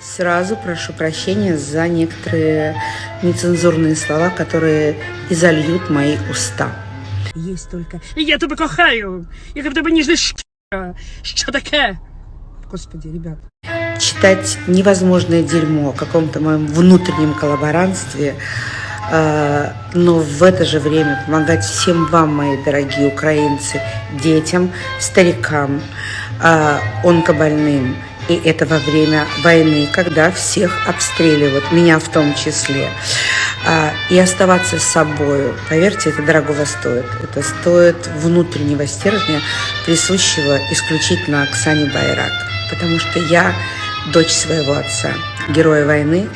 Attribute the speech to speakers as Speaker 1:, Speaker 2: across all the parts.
Speaker 1: Сразу прошу прощения за некоторые нецензурные слова, которые изольют мои уста.
Speaker 2: Есть только «Я тебе кохаю! Я тебе ніжна щ**а! Що таке?» Господи, ребят.
Speaker 1: Читать невозможное дерьмо о каком-то моем внутреннем коллаборантстве, э, но в это же время помогать всем вам, мои дорогие украинцы, детям, старикам, э, онкобольным. И это во время войны, когда всех обстреливают, меня в том числе. А, И оставаться с собой. Поверьте, это дорогого стоит. Это стоит внутреннего стержня, присущего исключительно Оксане Байрак. Потому что я дочь своего отца, героя войны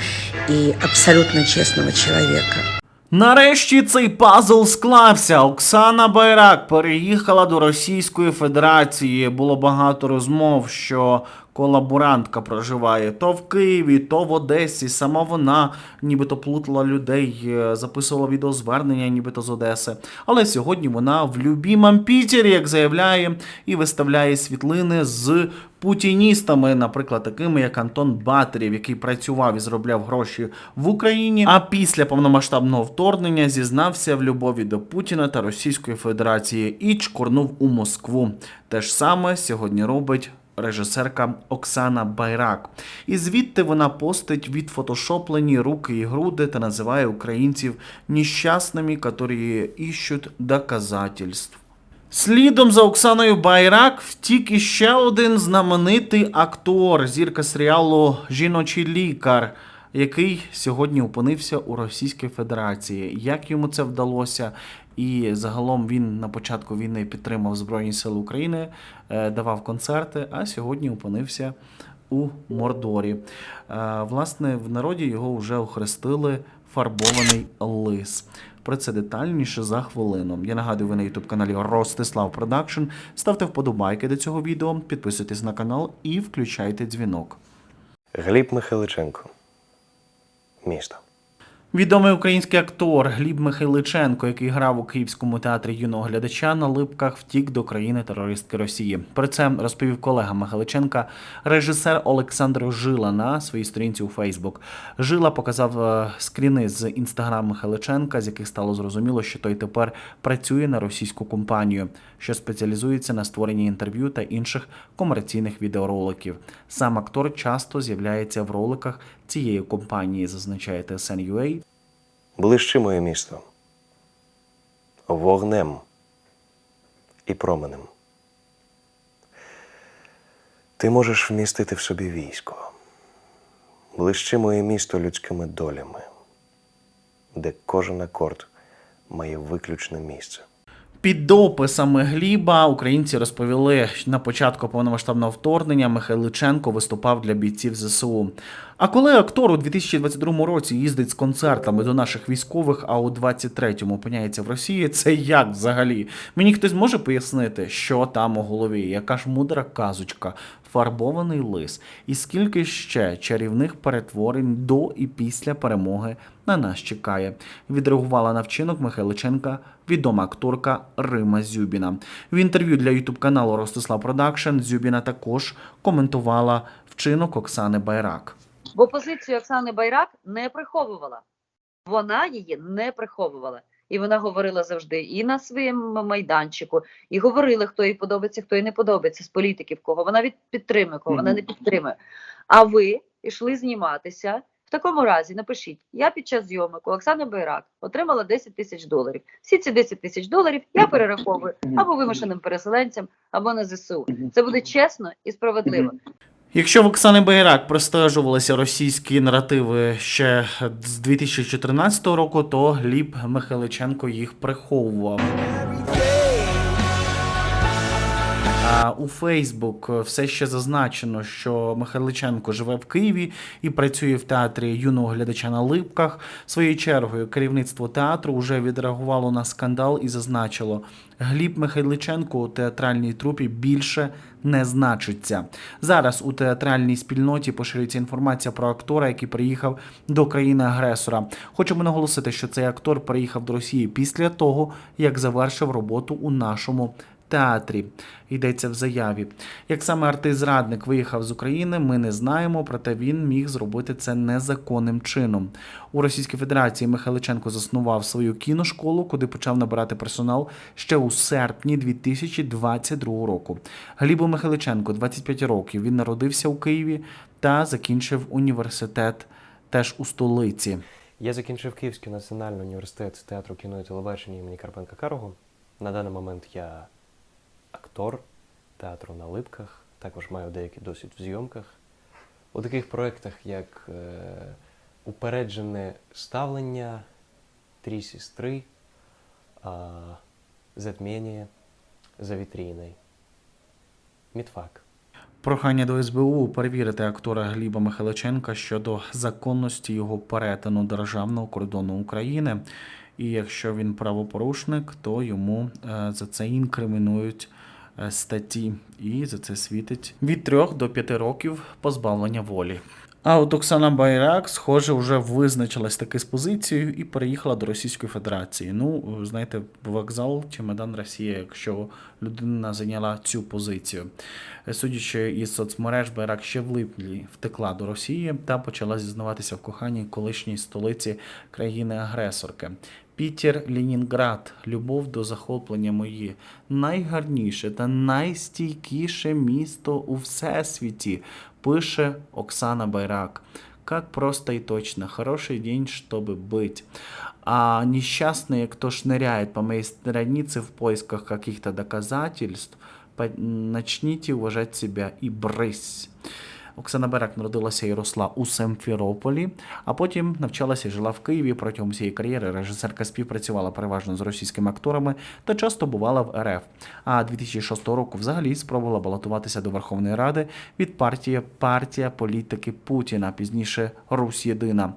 Speaker 1: и абсолютно честного человека.
Speaker 3: Нарешті цей пазл склався. Оксана Байрак переїхала до Російської Федерації. Було багато розмов, що колаборантка проживає то в Києві, то в Одесі. Сама вона нібито плутала людей, е, записувала відеозвернення, нібито з Одеси. Але сьогодні вона в любімом Пітері, як заявляє, і виставляє світлини з путіністами, наприклад, такими як Антон Батерів, який працював і заробляв гроші в Україні. А після повномасштабного вторгнення зізнався в любові до Путіна та Російської Федерації і чкурнув у Москву. Те ж саме сьогодні робить. Режисерка Оксана Байрак. І звідти вона постить відфотошоплені руки і груди та називає українців нещасними, які іщуть доказательств. Слідом за Оксаною Байрак втік іще один знаменитий актор, зірка серіалу Жіночий лікар, який сьогодні опинився у Російській Федерації. Як йому це вдалося? І загалом він на початку війни підтримав Збройні Сили України, е, давав концерти, а сьогодні опинився у Мордорі. Е, Власне, в народі його вже охрестили фарбований лис. Про це детальніше за хвилину. Я нагадую, ви на youtube каналі Ростислав Продакшн. Ставте вподобайки до цього відео, підписуйтесь на канал і включайте дзвінок.
Speaker 4: Гліб Михайличенко. Місто.
Speaker 3: Відомий український актор Гліб Михайличенко, який грав у Київському театрі юного глядача на липках, втік до країни терористки Росії. Про це розповів колега Михайличенка, режисер Олександр Жила на своїй сторінці у Фейсбук. Жила показав е, скріни з інстаграм Михайличенка, з яких стало зрозуміло, що той тепер працює на російську компанію, що спеціалізується на створенні інтерв'ю та інших комерційних відеороликів. Сам актор часто з'являється в роликах цієї компанії, зазначає TSN.ua.
Speaker 4: Ближче моє місто. Вогнем і променем. Ти можеш вмістити в собі військо. Ближче моє місто людськими долями, де кожен акорд має виключне місце.
Speaker 3: Під дописами Гліба українці розповіли, що на початку повномасштабного вторгнення Михайличенко виступав для бійців ЗСУ. А коли актор у 2022 році їздить з концертами до наших військових, а у 23-му опиняється в Росії, це як взагалі? Мені хтось може пояснити, що там у голові? Яка ж мудра казочка? Фарбований лис, і скільки ще чарівних перетворень до і після перемоги на нас чекає. Відреагувала на вчинок Михайличенка відома акторка Рима Зюбіна. В інтерв'ю для ютуб каналу Ростислав Продакшн Зюбіна також коментувала вчинок Оксани Байрак.
Speaker 5: Бо позицію Оксани Байрак не приховувала. Вона її не приховувала. І вона говорила завжди і на своєму майданчику, і говорила, хто їй подобається, хто їй не подобається з політиків, кого вона від підтримує, кого вона не підтримує. А ви йшли зніматися. В такому разі напишіть: я під час зйомок у Оксани Байрак отримала 10 тисяч доларів. Всі ці 10 тисяч доларів я перераховую або вимушеним переселенцям, або на ЗСУ. Це буде чесно і справедливо.
Speaker 3: Якщо в Оксани Байрак простежувалися російські наративи ще з 2014 року, то Гліб Михайличенко їх приховував. У Фейсбук все ще зазначено, що Михайличенко живе в Києві і працює в театрі юного глядача на липках. Своєю чергою керівництво театру вже відреагувало на скандал і зазначило, Гліб Михайличенко у театральній трупі більше не значиться. Зараз у театральній спільноті поширюється інформація про актора, який приїхав до країни-агресора. Хочемо наголосити, що цей актор приїхав до Росії після того, як завершив роботу у нашому театрі. Йдеться в заяві. Як саме артист-зрадник виїхав з України, ми не знаємо, проте він міг зробити це незаконним чином. У Російській Федерації Михайличенко заснував свою кіношколу, куди почав набирати персонал ще у серпні 2022 року. Глібу Михайличенко, 25 років. Він народився у Києві та закінчив університет теж у столиці.
Speaker 4: Я закінчив Київський національний університет театру кіно і телебачення імені Карпенка Карого. На даний момент я актор театру на липках, також маю деякий досвід в зйомках. У таких проєктах, як е, Упереджене ставлення, Три сестри, а, Затміння, За вітріною, Мідфак.
Speaker 3: Прохання до СБУ перевірити актора Гліба Михайличенка щодо законності його перетину державного кордону України. І якщо він правопорушник, то йому е, за це інкримінують е, статті, і за це світить від 3 до 5 років позбавлення волі. А от Оксана Байрак, схоже, вже визначилась таки з позицією і переїхала до Російської Федерації. Ну, знаєте, вокзал чемодан Росія, якщо людина зайняла цю позицію. Судячи із соцмереж, Байрак ще в липні втекла до Росії та почала зізнаватися в коханні колишній столиці країни-агресорки. Пітер Ленінград, любов до захоплення мої, найгарніше та найстійкіше місто у всесвіті, пише Оксана Байрак. Как просто и точно. Хороший день, чтобы быть. А несчастные, кто шныряет по моей странице в поисках каких-то доказательств, по- начните уважать себя и брысь. Оксана Берек народилася і росла у Семфірополі, а потім навчалася і жила в Києві. Протягом всієї кар'єри режисерка співпрацювала переважно з російськими акторами та часто бувала в РФ. А 2006 року взагалі спробувала балотуватися до Верховної Ради від партії Партія політики Путіна, пізніше Русь Єдина.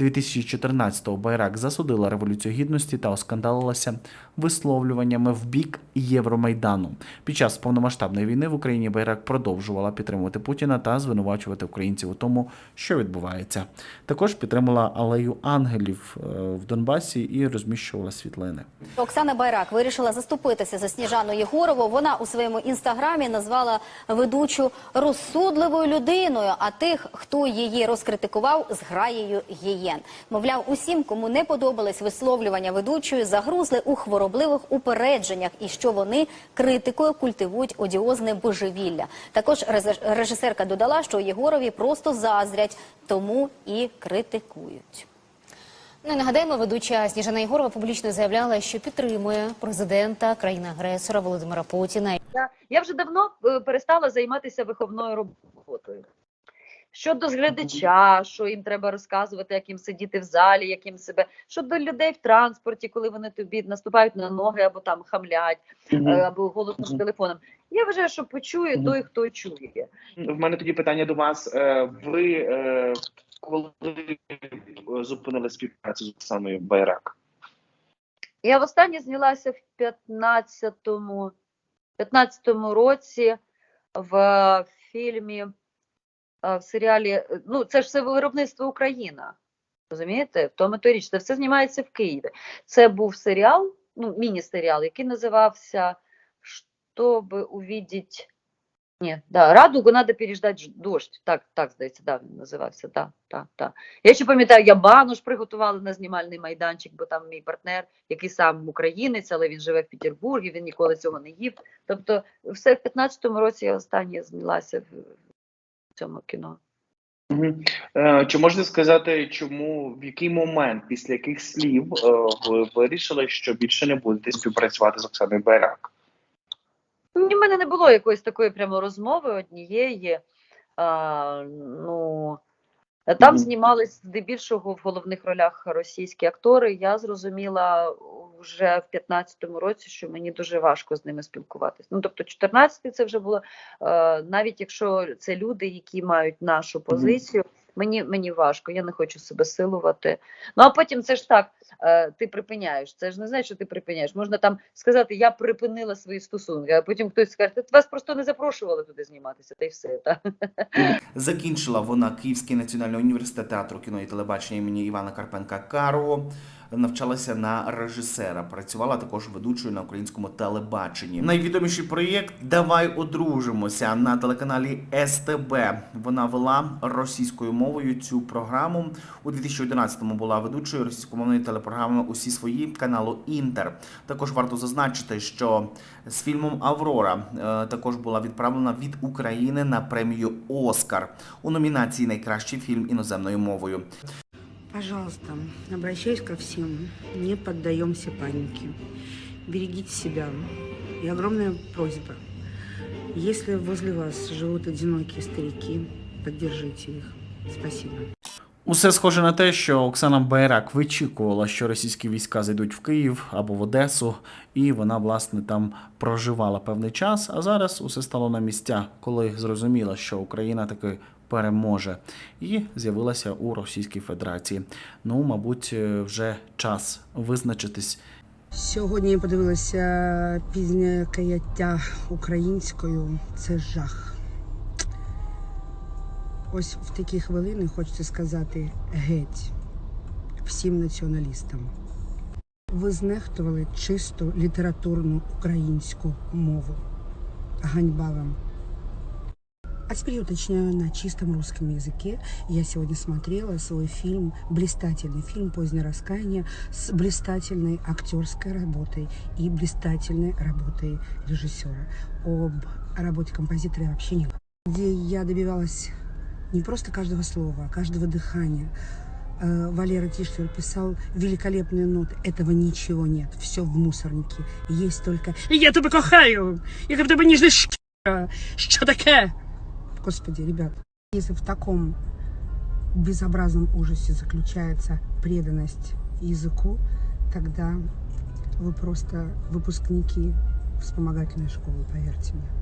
Speaker 3: 2014-го Байрак засудила революцію гідності та оскандалилася висловлюваннями в бік Євромайдану. Під час повномасштабної війни в Україні Байрак продовжувала підтримувати Путіна та звинувачувати українців у тому, що відбувається. Також підтримала алею ангелів е, в Донбасі і розміщувала світлини.
Speaker 6: Оксана Байрак вирішила заступитися за Сніжану Єгорову. Вона у своєму інстаграмі назвала ведучу розсудливою людиною, а тих, хто її розкритикував, зграєю гієн. Мовляв, усім, кому не подобались висловлювання ведучої, загрузли у хворобливих упередженнях і що вони критикою культивують одіозне божевілля. Також режисерка додала, що Єгорові просто заздрять, тому і критикують.
Speaker 7: Ну і нагадаємо, ведуча Сніжана Єгорова публічно заявляла, що підтримує президента країни-агресора Володимира Путіна.
Speaker 5: Я, я вже давно е, перестала займатися виховною роботою. Щодо глядача, що їм треба розказувати, як їм сидіти в залі, як їм себе, щодо людей в транспорті, коли вони тобі наступають на ноги або там хамлять, е, або голосним
Speaker 8: Мгм.
Speaker 5: телефоном. Я вважаю, що почує той, хто чує.
Speaker 8: В мене тоді питання до вас. Е, Ви е, коли зупинили співпрацю з Оксаною Байрак?
Speaker 5: Я востаннє знялася в 15-му, 15-му році в фільмі, в серіалі. е, Ну, це ж все виробництво Україна. Розумієте? В тому то річ, це все знімається в Києві. Це був серіал, ну, міні-серіал, який називався Щоб увидеть. Ні, да, радугу надо переждати дощ. Так, так, здається, да, він називався. Да, да, да. Я ще пам'ятаю, я банош приготувала на знімальний майданчик, бо там мій партнер, який сам українець, але він живе в Петербургі, він ніколи цього не їв. Тобто, все в 15-му році я останнє знялася в цьому кіно.
Speaker 8: Е, Чи можете сказати, чому в який момент, після яких слів е, ви вирішили, що більше не будете співпрацювати з Оксаною Байрак?
Speaker 5: В мене не було якоїсь такої прямо розмови однієї. А, ну, там знімались здебільшого в головних ролях російські актори. Я зрозуміла вже в 15-му році, що мені дуже важко з ними спілкуватися. Ну, тобто, 14-й це вже було, е, навіть якщо це люди, які мають нашу позицію, мені, мені важко, я не хочу себе силувати. Ну а потім це ж так. Е, ти припиняєш. Це ж не значить, що ти припиняєш. Можна там сказати, я припинила свої стосунки, а потім хтось скаже, вас просто не запрошували туди зніматися, та й все. Та?
Speaker 3: Закінчила вона Київський національний університет театру кіно і телебачення імені Івана Карпенка Карого. Навчалася на режисера, працювала також ведучою на українському телебаченні. Найвідоміший проєкт Давай одружимося на телеканалі СТБ. Вона вела російською мовою цю програму. У 2011-му була ведучою російськомовної телепрограми Усі свої каналу Інтер. Також варто зазначити, що з фільмом Аврора е, також була відправлена від України на премію Оскар у номінації Найкращий фільм іноземною мовою.
Speaker 2: Пожалуйста, обращаюсь ко всем, не поддаемся панике. Берегите себя. И огромная просьба. Если возле вас живут одинокие старики, поддержите их. Спасибо.
Speaker 3: Усе схоже на те, що Оксана Байрак вичікувала, що російські війська зайдуть в Київ або в Одесу, і вона власне там проживала певний час. А зараз усе стало на місця, коли зрозуміла, що Україна таки переможе, і з'явилася у Російській Федерації. Ну, мабуть, е, вже час визначитись
Speaker 2: Сьогодні я подивилася пізнє каяття українською. Це жах. Ось в такі хвилини хочеться сказати геть всім націоналістам. Ви знехтували чисто літературну українську мову. Ганьба вам. А теперь я уточняю на чистом русском языке. Я сегодня смотрела свой фильм, блистательный фильм «Позднее раскаяние» с блистательной актерской работой и блистательной работой режиссера. Об работе композитора я вообще не говорю. Где я добивалась не просто каждого слова, а каждого дыхания. Э, Валера Тишлер писал великолепные ноты. Этого ничего нет. Все в мусорнике. Есть только
Speaker 9: Я тебе кохаю, яка в тебе ніжна шкіра. Що таке?
Speaker 2: Господи, ребят, если в таком безобразном ужасе заключается преданность языку, тогда вы просто выпускники вспомогательной школы, поверьте мне.